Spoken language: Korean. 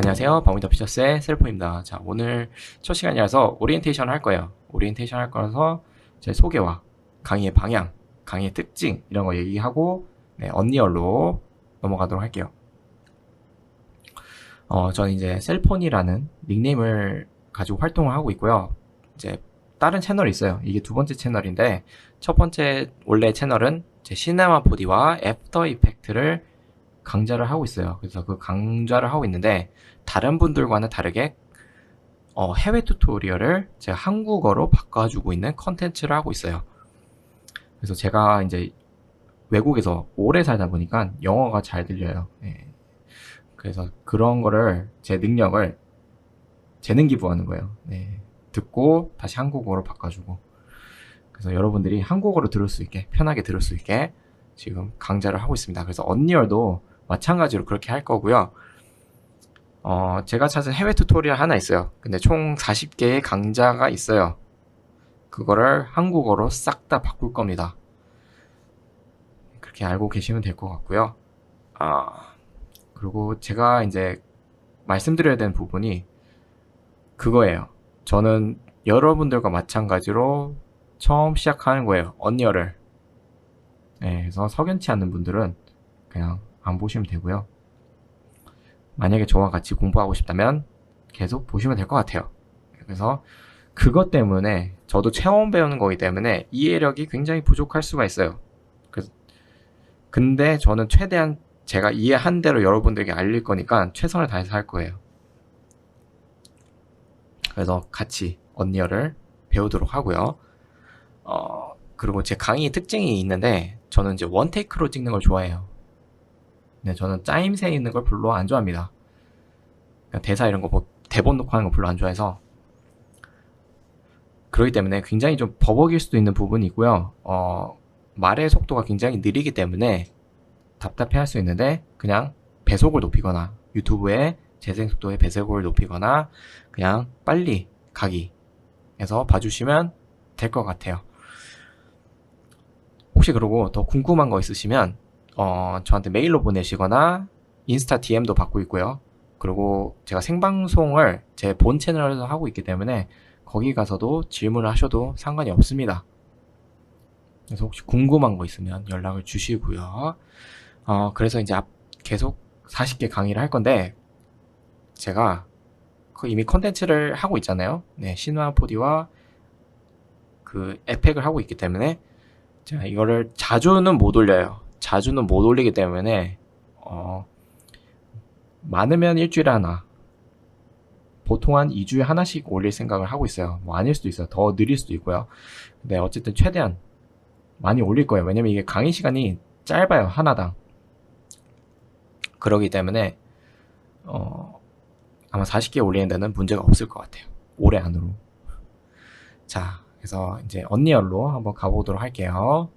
안녕하세요. 피처스의 셀프입니다. 자, 오늘 첫 시간이라서 오리엔테이션 할 거예요. 오리엔테이션 할 거라서 제 소개와 강의의 방향, 강의의 특징 이런 거 얘기하고 네, 언리얼로 넘어가도록 할게요. 어, 저는 이제 셀폰이라는 닉네임을 가지고 활동을 하고 있고요. 이제 다른 채널이 있어요. 이게 두 번째 채널인데 첫 번째 원래 채널은 제 시네마 4D와 애프터 이펙트를 강좌를 하고 있어요. 그래서 그 강좌를 하고 있는데 다른 분들과는 다르게 어, 해외 튜토리얼을 제가 한국어로 바꿔주고 있는 컨텐츠를 하고 있어요. 그래서 제가 이제 외국에서 오래 살다 보니까 영어가 잘 들려요. 예. 그래서 그런 거를 제 능력을 재능 기부하는 거예요. 네. 듣고 다시 한국어로 바꿔주고. 그래서 여러분들이 한국어로 들을 수 있게 편하게 들을 수 있게 지금 강좌를 하고 있습니다. 그래서 언리얼도 마찬가지로 그렇게 할 거고요. 어, 제가 찾은 해외 튜토리얼 하나 있어요. 근데 총 40개의 강좌가 있어요. 그거를 한국어로 싹 다 바꿀 겁니다. 그렇게 알고 계시면 될 것 같고요. 아, 그리고 제가 이제 말씀드려야 되는 부분이 그거예요. 저는 여러분들과 마찬가지로 처음 시작하는 거예요. 언리얼을. 네, 그래서 석연치 않는 분들은 그냥 안 보시면 되고요. 만약에 저와 같이 공부하고 싶다면 계속 보시면 될 것 같아요. 그래서 그것 때문에 저도 처음 배우는 거기 때문에 이해력이 굉장히 부족할 수가 있어요. 그래서 근데 저는 최대한 제가 이해한 대로 여러분들에게 알릴 거니까 최선을 다해서 할 거예요. 그래서 같이 언리얼을 배우도록 하고요. 어, 그리고 제 강의 특징이 있는데 저는 이제 원테이크로 찍는 걸 좋아해요. 네, 저는 짜임새 있는 걸 별로 안 좋아합니다. 그러니까 대사 이런 거 뭐 대본 놓고 하는 거 별로 안 좋아해서 그렇기 때문에 굉장히 좀 버벅일 수도 있는 부분이 있고요. 어, 말의 속도가 굉장히 느리기 때문에 답답해 할 수 있는데 그냥 배속을 높이거나 유튜브에 재생 속도의 배속을 높이거나 그냥 빨리 가기 해서 봐주시면 될 것 같아요. 혹시 그러고 더 궁금한 거 있으시면 어, 저한테 메일로 보내시거나 인스타 DM도 받고 있고요. 그리고 제가 생방송을 제 본 채널에서 하고 있기 때문에 거기 가서도 질문을 하셔도 상관이 없습니다. 그래서 혹시 궁금한 거 있으면 연락을 주시고요. 어, 그래서 이제 앞 계속 40개 강의를 할 건데 제가 그 이미 컨텐츠를 하고 있잖아요. 네, 신화 4D와 그 에펙을 하고 있기 때문에 제가 이거를 자주는 못 올려요. 자주는 못 올리기 때문에 어, 많으면 일주일에 하나 보통 한 2주에 하나씩 올릴 생각을 하고 있어요. 뭐 아닐 수도 있어요. 더 느릴 수도 있고요. 근데 어쨌든 최대한 많이 올릴 거예요. 왜냐면 이게 강의 시간이 짧아요. 하나당. 그러기 때문에 어, 아마 40개 올리는 데는 문제가 없을 것 같아요. 올해 안으로. 자, 그래서 이제 언리얼로 한번 가보도록 할게요.